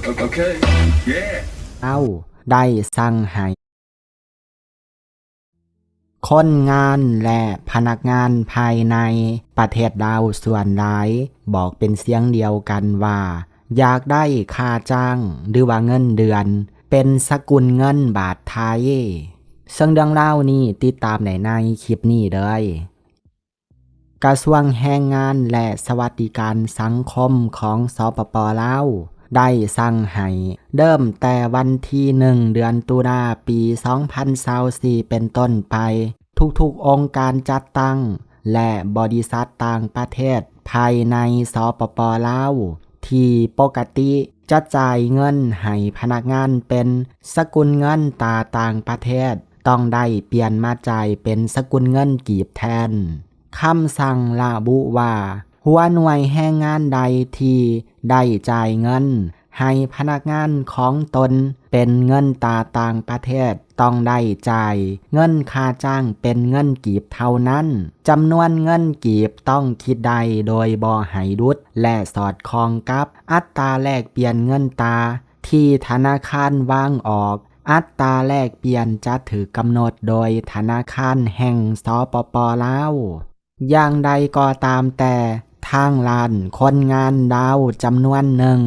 Okay. Yeah. เอ้าได้สั่งให้คนงานและพนักงานภายในประเทศดาวส่วนหลาย บอกเป็นเสียงเดียวกันว่า อยากได้ค่าจ้างหรือว่าเงินเดือน เป็นสกุลเงินบาทไทย ซึ่งเรื่องเล่านี้ติดตามในในคลิปนี้เลย กระทรวงแรงงานและสวัสดิการสังคมของสปปลาว ได้สั่งให้เริ่มแต่วันที่หนึ่งเดือนตุลาปี 2024เป็นต้นไป ทุกๆองค์การจัดตั้ง และบริษัทต่างประเทศ ภายในสปปลาวที่ปกติจะจ่ายเงินให้พนักงานเป็นสกุลเงินตาต่างประเทศ ต้องได้เปลี่ยนมาจ่ายเป็นสกุลเงินกีบแทนคำสั่งระบุว่า หัวหน่วยแรงงานใดที่ได้จ่ายเงิน ให้พนักงานของตนเป็นเงินตาต่างประเทศต้องได้จ่าย เงินค่าจ้างเป็นเงินกีบเท่านั้นจำนวนเงินกีบต้องคิดได้โดยบ่ให้รุดและสอดคล้องกับ อัตราแลกเปลี่ยนเงินตา ที่ธนาคารวางออกอัตราแลกเปลี่ยนจะถือกำหนดโดยธนาคารแห่งสปปลาว อย่างใดก็ตามแต่ ทางลาน คนงานดาวจำนวนหนึ่ง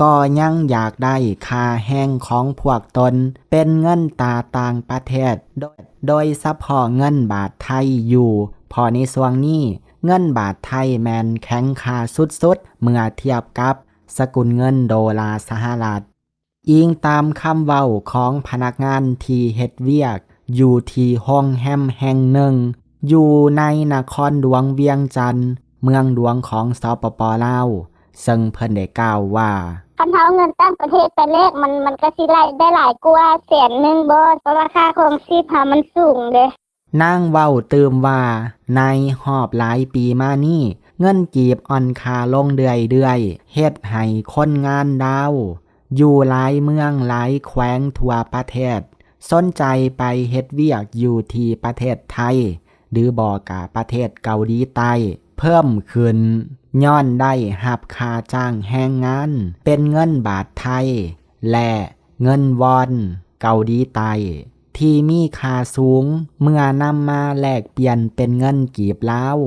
ก็ยังอยากได้ค่าแห้งของพวกตน เป็นเงินตาต่างประเทศ โดยโดยเฉพาะเงินบาทไทยอยู่ พอในส่วงนี้ เงินบาทไทยแมนแข็งค่าสุดๆ เมื่อเทียบกับสกุลเงินโดลาร์สหรัฐอิงตามคำเว้าของพนักงานที่เฮ็ดเวียก อยู่ที่ห้องแฮมแห่งหนึ่ง อยู่ในนครหลวงเวียงจันทน์ เมืองหลวงของสปปลาวซึ่งเพิ่นได้กล่าวว่าคันเท้าเงินต่างประเทศไปแลกมันมันก็สิไล่ได้หลายกว่าแสนหนึ่งบ่เพราะว่าค่าครองชีพหามันสูงเด้นางเว้าเติมว่า ในหอบหลายปีมานี่เงินกีบอ่อนคาลงเดือยเดือยๆเฮ็ดให้คนงานดาว อยู่หลายเมืองหลายแขวงทั่วประเทศ สนใจไปเฮ็ดเวียกอยู่ที่ประเทศไทย หรือบอกาประเทศเกาหลีใต้ เพิ่มขึ้น ย้อนได้หับค่าจ้างแห้งงาน เป็นเงินบาทไทย และเงินวอนเกาหลีใต้ที่มีค่าสูง เมื่อนำมาแลกเปลี่ยนเป็นเงินกีบลาว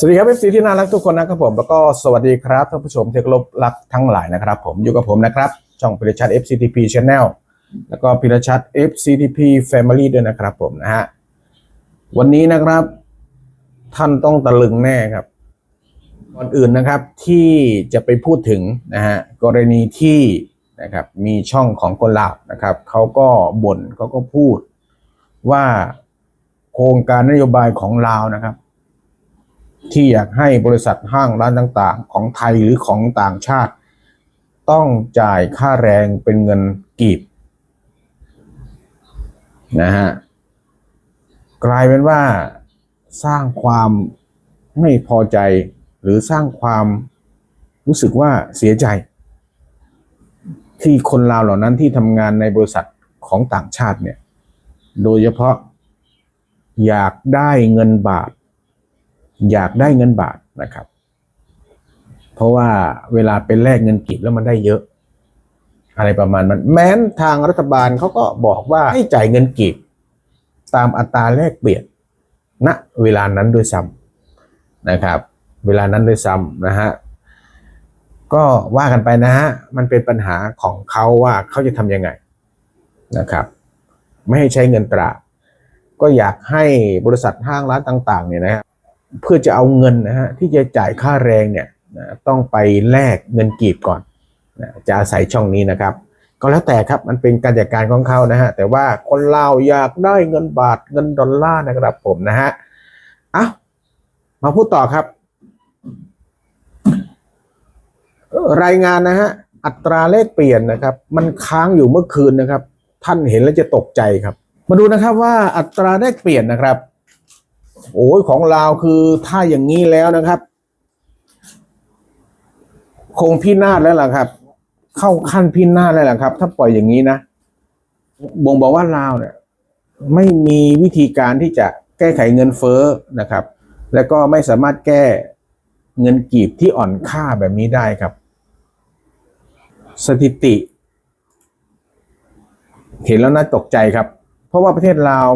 สวัสดีครับเอฟซีที่น่ารักทุกคนนะครับผมแล้วก็สวัสดีครับท่านผู้ชมที่เคารพรักทั้งหลายนะครับ ผมอยู่กับผมนะครับ ช่องพิรชัด FCTP Channel แล้วก็พิรชัด FCTP Family ด้วยนะครับผมนะฮะวันนี้นะครับ ท่านต้องตะลึงแน่ครับก่อนอื่นนะครับที่จะไปพูดถึงนะฮะกรณีที่นะครับมีช่องของคนลาวนะครับเขาก็บ่นเขาก็พูดว่าโครงการนโยบายของลาวนะครับ ที่อยากให้บริษัทห้างร้านต่างๆ ของไทยหรือของต่างชาติ ต้องจ่ายค่าแรงเป็นเงินกีบนะฮะกลายเป็นว่าสร้างความไม่พอใจหรือสร้างความรู้สึกว่าเสียใจ ที่คนลาวเหล่านั้นที่ทำงานในบริษัทของต่างชาติเนี่ย โดยเฉพาะอยากได้เงินบาท อยากได้เงินบาทนะครับ เพราะว่าเวลาไปแลกเงินกีบแล้วมันได้เยอะ อะไรประมาณนั้นแม้นทางรัฐบาลเขาก็บอกว่าให้จ่ายเงินกีบ ตามอัตราแลกเปลี่ยนณเวลานั้นด้วยซ้ำนะครับ เวลานั้นด้วยซ้ำนะฮะก็ว่ากันไปนะฮะมันเป็นปัญหาของเขาว่าเขาจะทำยังไงนะครับ ไม่ให้ใช้เงินตราก็อยากให้บริษัทห้างร้านต่าง ๆ เนี่ยนะฮะ เพื่อจะเอาเงินนะฮะที่จะจ่ายค่าแรงเนี่ยนะต้องไปแลกเงินกีบก่อนนะจะอาศัยช่องนี้นะครับ ก็แล้วแต่ครับมันเป็นการจัดการของเขานะฮะแต่ว่าคนลาวอยากได้เงินบาทเงินดอลลาร์นะครับผมนะฮะอะมาพูดต่อครับ รายงานนะฮะอัตราแลกเปลี่ยนนะครับ มันค้างอยู่เมื่อคืนนะครับ ท่านเห็นแล้วจะตกใจครับ มาดูนะครับว่าอัตราแลกเปลี่ยนนะครับ โอ้ยของลาวคือถ้าอย่างนี้แล้วนะครับ คงพินาศแล้วล่ะครับ เข้าขั้นพินาศแล้วล่ะครับ ถ้าปล่อยอย่างนี้นะบ่งบอกว่าลาวเนี่ย ไม่มีวิธีการที่จะแก้ไขเงินเฟ้อนะครับ แล้วก็ไม่สามารถแก้เงินกีบที่อ่อนค่าแบบนี้ได้ครับ สถิติ เห็นแล้วน่าตกใจครับ เพราะว่าประเทศลาว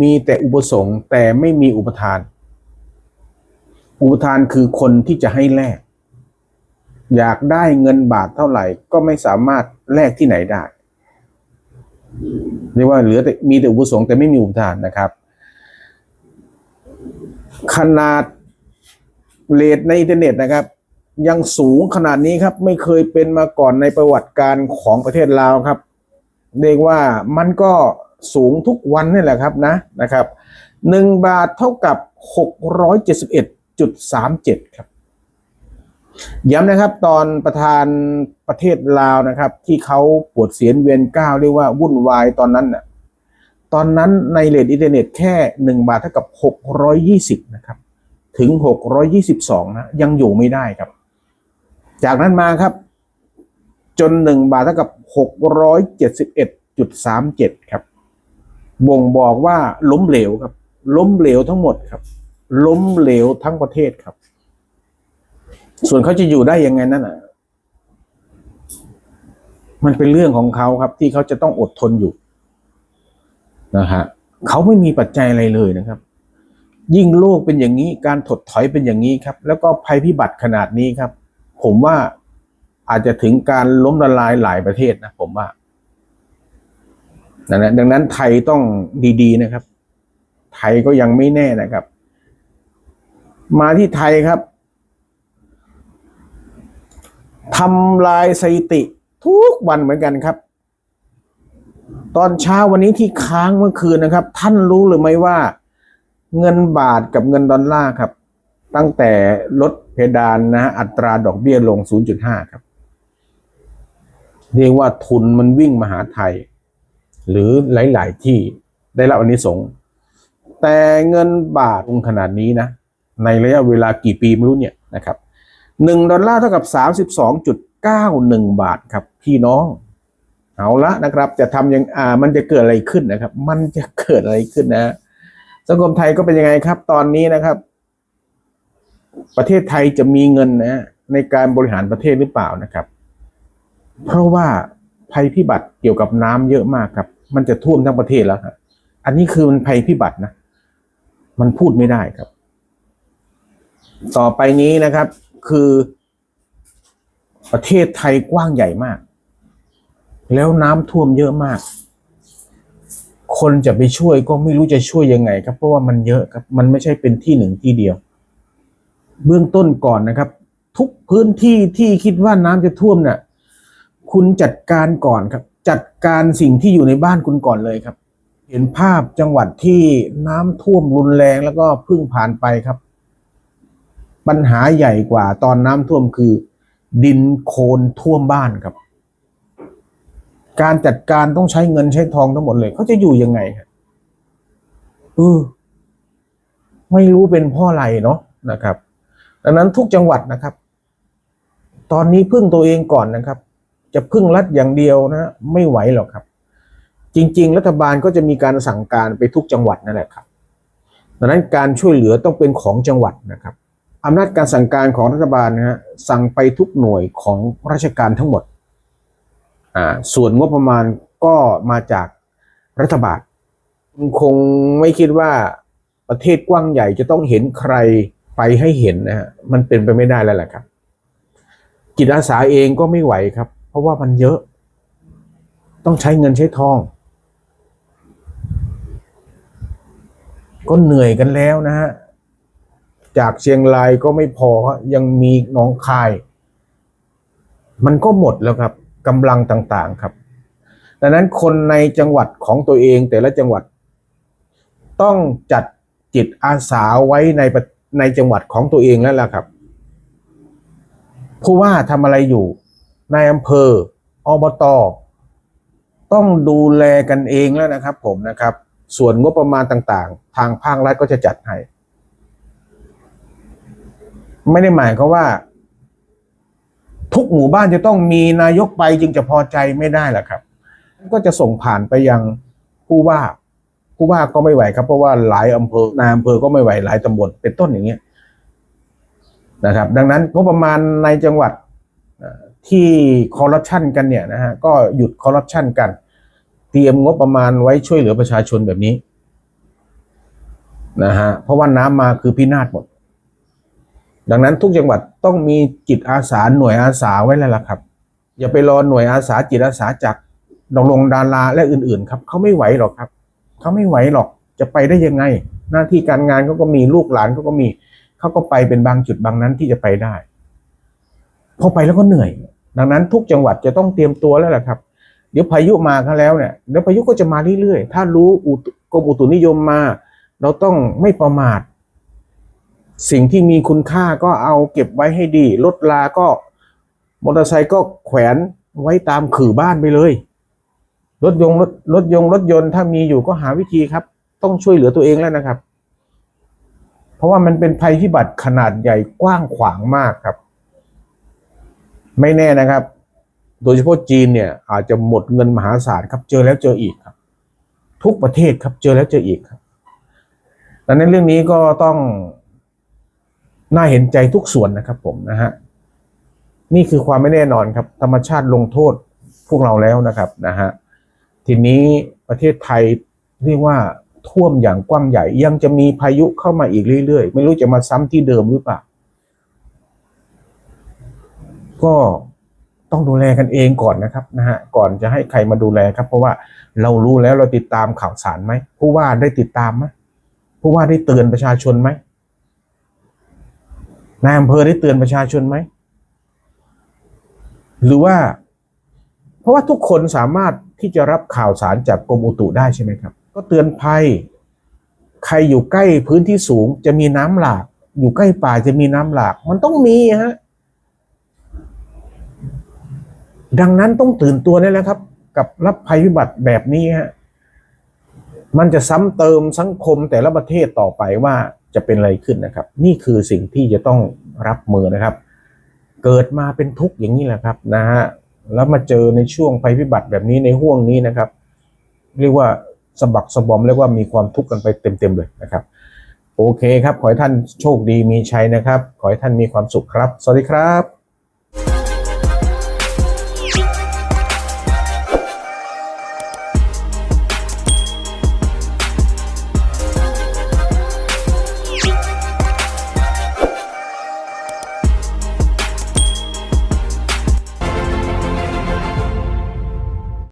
มีแต่อุปสงค์แต่ไม่มีอุปทาน อุปทานคือคนที่จะให้แลกอยากได้เงินบาทเท่าไหร่ ก็ไม่สามารถแลกที่ไหนได้เรียกว่าเหลือแต่มีแต่อุปสงค์แต่ไม่มีอุปทานนะครับ ขนาดเลทในอินเทอร์เน็ตนะครับ ยังสูงขนาดนี้ครับไม่เคยเป็นมาก่อนในประวัติการของประเทศลาวครับ เรียกว่ามันก็ สูงทุกวันนี่แหละครับนะนะครับหนึ่งบาทเท่ากับหกร้อยเจ็ดสิบเอ็ดจุดสามเจ็ดครับ ย้ำนะครับตอนประธานประเทศลาวนะครับ ที่เขาปวดเสียนเวียนก้าวเรียกว่าวุ่นวายตอนนั้นน่ะตอนนั้นในเลทอินเทอร์เน็ตแค่หนึ่งบาทเท่ากับหกร้อยยี่สิบนะครับ ถึงหกร้อยยี่สิบสองนะ ยังอยู่ไม่ได้ครับ จากนั้นมาครับ จนหนึ่งบาทเท่ากับหกร้อยเจ็ดสิบเอ็ดจุดสามเจ็ดครับ บ่งบอกว่าล้มเหลวครับ ล้มเหลวทั้งหมดครับ ล้มเหลวทั้งประเทศครับ ส่วนเขาจะอยู่ได้ยังไงนั่นอะ มันเป็นเรื่องของเขาครับ ที่เขาจะต้องอดทนอยู่นะฮะเขาไม่มีปัจจัยอะไรเลยนะครับ ยิ่งโลกเป็นอย่างนี้การถดถอยเป็นอย่างนี้ครับ แล้วก็ภัยพิบัติขนาดนี้ครับ ผมว่าอาจจะถึงการล้มละลายหลายประเทศนะผมว่า ดังนั้นดังนั้นไทยต้องดีๆนะครับ ไทยก็ยังไม่แน่นะครับ มาที่ไทยครับทำลายสถิติทุกวันเหมือนกันครับ ตอนเช้าวันนี้ที่ค้างเมื่อคืนนะครับ ท่านรู้หรือไม่ว่า เงินบาทกับเงินดอลลาร์ครับ ตั้งแต่ลดเพดานนะฮะอัตราดอกเบี้ยลง 0.5 ครับ เรียกว่าทุนมันวิ่งมาหาไทย หรือหลาย ๆ ที่ได้รับอันนี้สงส์แต่เงินบาทลงขนาดนี้นะ ในระยะเวลากี่ปีไม่รู้เนี่ยนะครับหนึ่งดอลลาร์เท่ากับสามสิบสองจุดเก้าหนึ่งบาทครับพี่น้อง เอาละนะครับ จะทำยังอ่ามันจะเกิดอะไรขึ้นนะครับ มันจะเกิดอะไรขึ้นนะ สังคมไทยก็เป็นยังไงครับ ตอนนี้นะครับ ประเทศไทยจะมีเงินนะในการบริหารประเทศหรือเปล่านะครับ เพราะว่าภัยพิบัติเกี่ยวกับน้ำเยอะมากครับ มันจะท่วมทั้งประเทศแล้วครับอันนี้คือมันภัยพิบัตินะ มันพูดไม่ได้ครับ ต่อไปนี้นะครับ คือประเทศไทยกว้างใหญ่มาก แล้วน้ำท่วมเยอะมาก คนจะไปช่วยก็ไม่รู้จะช่วยยังไง ครับเพราะว่ามันเยอะครับ มันไม่ใช่เป็นที่หนึ่งที่เดียว เบื้องต้นก่อนนะครับ ทุกพื้นที่ที่คิดว่าน้ำจะท่วมเนี่ยคุณจัดการก่อนครับ จัดการสิ่งที่อยู่ในบ้านคุณก่อนเลยครับ เห็นภาพจังหวัดที่น้ำท่วมรุนแรงแล้วก็เพิ่งผ่านไปครับ ปัญหาใหญ่กว่าตอนน้ำท่วมคือ ดินโคลนท่วมบ้านครับ การจัดการต้องใช้เงินใช้ทองทั้งหมดเลยเขาจะอยู่ยังไงครับเออไม่รู้เป็นเพ่ออะไรเนาะนะครับ ดังนั้นทุกจังหวัดนะครับ ตอนนี้พึ่งตัวเองก่อนนะครับ จะพึ่งรัฐอย่างเดียวนะไม่ไหวหรอกครับ จริง ๆ รัฐบาลก็จะมีการสั่งการไปทุกจังหวัดนั่นแหละครับดังนั้นการช่วยเหลือต้องเป็นของจังหวัดนะครับอำนาจการสั่งการของรัฐบาลนะฮะสั่งไปทุกหน่วยของราชการทั้งหมดอ่าส่วนงบประมาณก็มาจากรัฐบาลคงไม่คิดว่าประเทศกว้างใหญ่จะต้องเห็นใครไปให้เห็นนะฮะมันเป็นไปไม่ได้แล้วแหละครับ จิตอาสาเองก็ไม่ไหวครับ ราะว่ามันเยอะ ต้องใช้เงินใช้ทอง ก็เหนื่อยกันแล้วนะฮะ จากเชียงรายก็ไม่พอยังมีหนองคาย มันก็หมดแล้วครับกำลังต่างๆครับ ดังนั้นคนในจังหวัดของตัวเองแต่ละจังหวัด ต้องจัดจิตอาสาไว้ในในจังหวัดของตัวเองแล้วล่ะครับ ผู้ว่าทำอะไรอยู่ นายอำเภออบตต้องดูแลกันเองแล้วนะครับ ผมนะครับ ส่วนงบประมาณต่างๆ ทางภาครัฐก็จะจัดให้ ไม่ได้หมายเขามว่า ทุกหมู่บ้านจะต้องมีนายกไปจึงจะพอใจไม่ได้แหละครับ ก็จะส่งผ่านไปยังผู้ว่า ผู้ว่าก็ไม่ไหวครับ เพราะว่าหลายอำเภอนายอำเภอก็ไม่ไหวหลายตำบลเป็นต้นอย่างเงี้ยนะครับ ดังนั้นงบประมาณในจังหวัด ที่คอร์รัปชันกันเนี่ยนะฮะก็หยุดคอร์รัปชันกัน เตรียมงบประมาณไว้ช่วยเหลือประชาชนแบบนี้นะฮะเพราะว่าน้ำมาคือพินาศหมด ดังนั้นทุกจังหวัดต้องมีจิตอาสาหน่วยอาสาไว้แล้วล่ะครับ อย่าไปรอหน่วยอาสาจิตอาสาจากดองลงดาราและอื่นๆครับเขาไม่ไหวหรอกครับเขาไม่ไหวหรอกจะไปได้ยังไง หน้าที่การงานเขาก็มีลูกหลานเขาก็มีเขาก็ไปเป็นบางจุดบางนั้นที่จะไปได้พอไปแล้วก็เหนื่อย ดังนั้นทุกจังหวัดจะต้องเตรียมตัวแล้วแหละครับ เดี๋ยวพายุมาเขาแล้วเนี่ยเดี๋ยวพายุก็จะมาเรื่อยๆ ถ้ารู้กรมอุตุนิยมมา เราต้องไม่ประมาท สิ่งที่มีคุณค่าก็เอาเก็บไว้ให้ดีรถลาก็มอเตอร์ไซค์ก็แขวนไว้ตามขื่อบ้านไปเลย รถยงรถรถยงรถยนต์ถ้ามีอยู่ก็หาวิธีครับ ต้องช่วยเหลือตัวเองแล้วนะครับ เพราะว่ามันเป็นภัยพิบัติขนาดใหญ่กว้างขวางมากครับ ไม่แน่นะครับ โดยเฉพาะจีนเนี่ยอาจจะหมดเงินมหาศาลครับ เจอแล้วเจออีกครับ ทุกประเทศครับเจอแล้วเจออีกครับดังนั้นเรื่องนี้ก็ต้องน่าเห็นใจทุกส่วนนะครับ ผมนะฮะนี่คือความไม่แน่นอนครับ ธรรมชาติลงโทษพวกเราแล้วนะครับนะฮะทีนี้ประเทศไทยเรียกว่าท่วมอย่างกว้างใหญ่ ยังจะมีพายุเข้ามาอีกเรื่อยๆ ไม่รู้จะมาซ้ำที่เดิมหรือเปล่า ก็ต้องดูแลกันเองก่อนนะครับนะฮะก่อนจะให้ใครมาดูแลครับ เพราะว่าเรารู้แล้วเราติดตามข่าวสารไหมผู้ว่าได้ติดตามไหมผู้ว่าได้เตือนประชาชนไหมนายอำเภอได้เตือนประชาชนไหมหรือว่า เพราะว่าทุกคนสามารถที่จะรับข่าวสารจากกรมอุตุได้ใช่ไหมครับ ก็เตือนภัย ใครอยู่ใกล้พื้นที่สูงจะมีน้ำหลาก อยู่ใกล้ป่าจะมีน้ำหลาก มันต้องมีฮะ ดังนั้นต้องตื่นตัวได้แล้วครับ กับรับภัยพิบัติแบบนี้ฮะมันจะซ้ำเติมสังคมแต่ละประเทศต่อไปว่าจะเป็นอะไรขึ้นนะครับ นี่คือสิ่งที่จะต้องรับมือนะครับ เกิดมาเป็นทุกข์อย่างนี้แหละครับนะฮะแล้วมาเจอในช่วงภัยพิบัติแบบนี้ในห่วงนี้นะครับ เรียกว่าสะบักสะบอมเรียกว่ามีความทุกข์กันไปเต็มๆเลยนะครับ โอเคครับ ขอให้ท่านโชคดีมีชัยนะครับ ขอให้ท่านมีความสุขครับ สวัสดีครับ